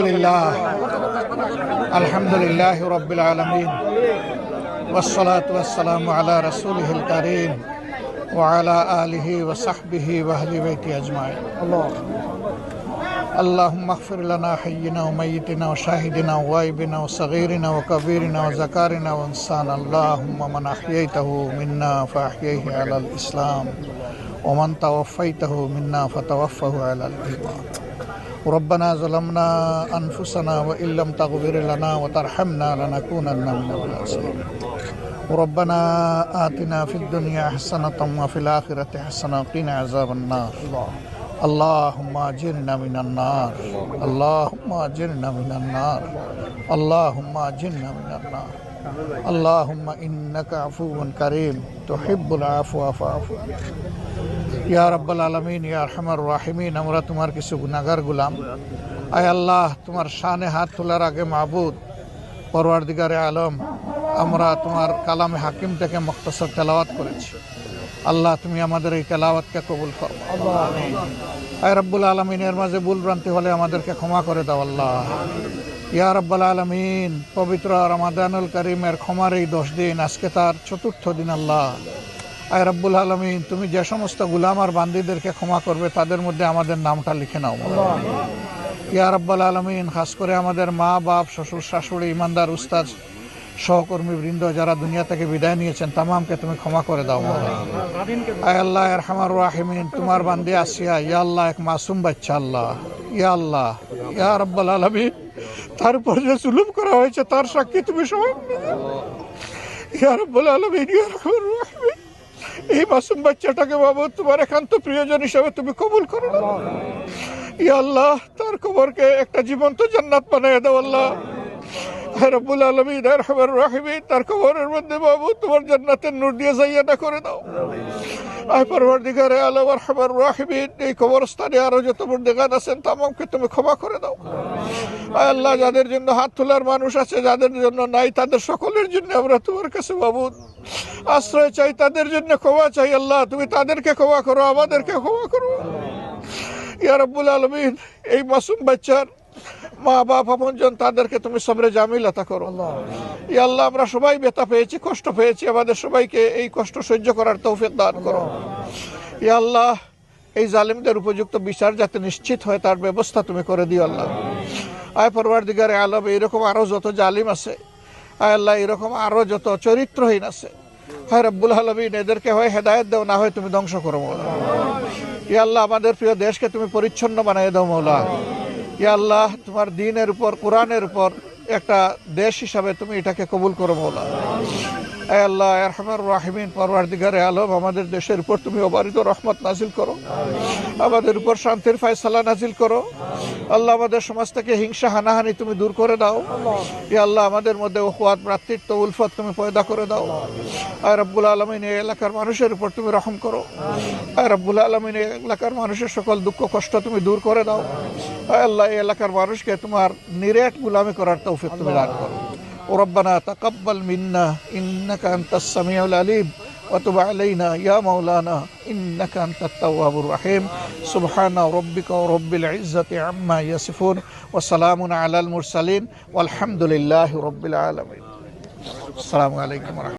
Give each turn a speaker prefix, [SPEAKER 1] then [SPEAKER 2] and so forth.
[SPEAKER 1] لله. الحمد لله رب العالمين. والصلاة والسلام على رسوله الكريم وعلى آله وصحبه وأهل بيته أجمعين. اللهم اغفر لنا حينا وميتنا وشاهدنا وغائبنا وصغيرنا وكبيرنا وذكارنا وانسانا. اللهم من أحييته منا فأحييه على الإسلام ومن توفيته منا فتوفه على الإيمان. ربنا ظلمنا أنفسنا وإن لم تغفر لنا وترحمنا لنكونن من الخاسرين. ربنا آتنا في الدنيا حسنة وفي الآخرة حسنة وقنا عذاب النار. اللهم أجرنا من النار. اللهم أجرنا من النار. اللهم أجرنا من النار. اللهم إنك عفو كريم. تحب العفو فاعف عنا। ইয়া রব্বাল আলমিন, ইয়া রহমার রাহিমিন, আমরা তোমার কিছু গুনাগার গুলাম। আয় আল্লাহ, তোমার শানে হাত তোলার আগে মাহবুদ পরওয়ার দিগারে আলম, আমরা তোমার কালামে হাকিম থেকে মক্তসর তেলাওয়াত করেছি। আল্লাহ, তুমি আমাদের এই তেলাওয়াতকে কবুল করো। আয় রব্বুল আলমিনের মাঝে ভুল ভ্রান্তি হলে আমাদেরকে ক্ষমা করে দাও আল্লাহ। ইয়া রব্বাল আলমিন, পবিত্র রমাদানুল করিমের ক্ষমার এই দশ দিন, আজকে তার চতুর্থ দিন আল্লাহ। আয় রব্বুল আলমিন, তুমি যে সমস্ত গুলাম আর বান্দিদেরকে ক্ষমা করবে, তাদের মধ্যে আমাদের নামটা লিখে নাও। ইয়া রব্বাল আলমিন, খাস করে আমাদের মা, বাপ, শ্বশুর, শাশুড়ি, ইমানদার, উস্তাদ, সহকর্মী বৃন্দ যারা দুনিয়া থেকে বিদায় নিয়েছেন, তামামকে তুমি ক্ষমা করে দাও। আয় আল্লাহ, এরহামার রাহিমিন, তোমার বান্দি আসিয়া, ইয়া আল্লাহ, এক মাসুম বাচ্চা আল্লাহ, ইয়া আল্লাহ, ইয়া রব্বাল আলমিন, তার উপর যে জুলুম করা হয়েছে, তার সাক্ষী তুমি সবাই ইয়া রব্বাল আলমিন, ইয়া রাহিমিন। এই মাসুম বাচ্চাটাকে বাবু, তোমার একান্ত প্রিয়জন হিসাবে তুমি কবুল করো। ইয়া আল্লাহ, তার কবরকে একটা জীবন্ত জান্নাত বানিয়ে দাও আল্লাহ রব্বুল আলমিন আর রাহিমিন তার কবরের মধ্যে বাবু, তোমার জান্নাতের নূর দিয়ে যাইয়া না করে দাও আয় এই কবরস্থানে আরও যত বর্দিগান আছেন তুমি করে দাও। আল্লাহ, যাদের জন্য হাত তোলার মানুষ আছে, যাদের জন্য নাই, তাদের সকলের জন্য আমরা তোমার কাছে বাবু আশ্রয় চাই, তাদের জন্য ক্ষমা চাই আল্লাহ, তুমি তাদেরকে ক্ষমা করো, আমাদেরকে ক্ষমা করো। ইয়া রব্বুল আলমিন, এই মাসুম বাচ্চার মা বাপ আপনজন তাদেরকে তুমি সবরে জামিলাতা করো। ইয়া আল্লাহ আমরা সবাই ব্যথা পেয়েছি কষ্ট পেয়েছি আমাদের সবাইকে এই কষ্ট সহ্য করার তৌফিক দান করো। ইয়া আল্লাহ এই জালিমদের উপযুক্ত বিচার যাতে নিশ্চিত হয় তার ব্যবস্থা তুমি করে দিও আল্লাহ। আয় পরবার দিগারে আলম এইরকম আরও যত জালিম আছে আয় আল্লাহ এরকম আরও যত চরিত্রহীন আছে হয় রব্বুল আলমিন এদেরকে হয় হেদায়ত দাও না হয় তুমি ধ্বংস করো মৌলা। ইয়া আল্লাহ আমাদের প্রিয় দেশকে তুমি পরিচ্ছন্ন বানিয়ে দাও মৌলা। ইয়া আল্লাহ, তোমার দিনের উপর, কোরআনের উপর একটা দেশ হিসাবে তুমি এটাকে কবুল করো, মৌলা। আল্লাহ রহমান রাহিমিন, পরওয়ারদিগারে আলম, আমাদের দেশের উপর তুমি অবারিত রহমত নাজিল করো। আমাদের উপর শান্তির ফায়সালা নাজিল করো। আল্লাহ, আমাদের সমাজ থেকে হিংসা, হানাহানি তুমি দূর করে দাও। ইয়া আল্লাহ, আমাদের মধ্যে ওহুয়াত ভ্রাতৃত্ব, উলফত তুমি পয়দা করে দাও। আয় রব্বুল আলমিন, এই এলাকার মানুষের উপর তুমি রহম করো। আয় রব্বুল আলমিন, এই এলাকার মানুষের সকল দুঃখ, কষ্ট তুমি দূর করে দাও। আল্লাহ, এই এলাকার মানুষকে তোমার নিরেট গুলামি করার তৌফিক তুমি দান করো। وربنا تقبل منا إنك أنت السميع العليم وتب علينا يا مولانا إنك أنت التواب الرحيم سبحان ربك ورب العزة عما يصفون وسلام على المرسلين والحمد لله رب العالمين السلام عليكم ورحمة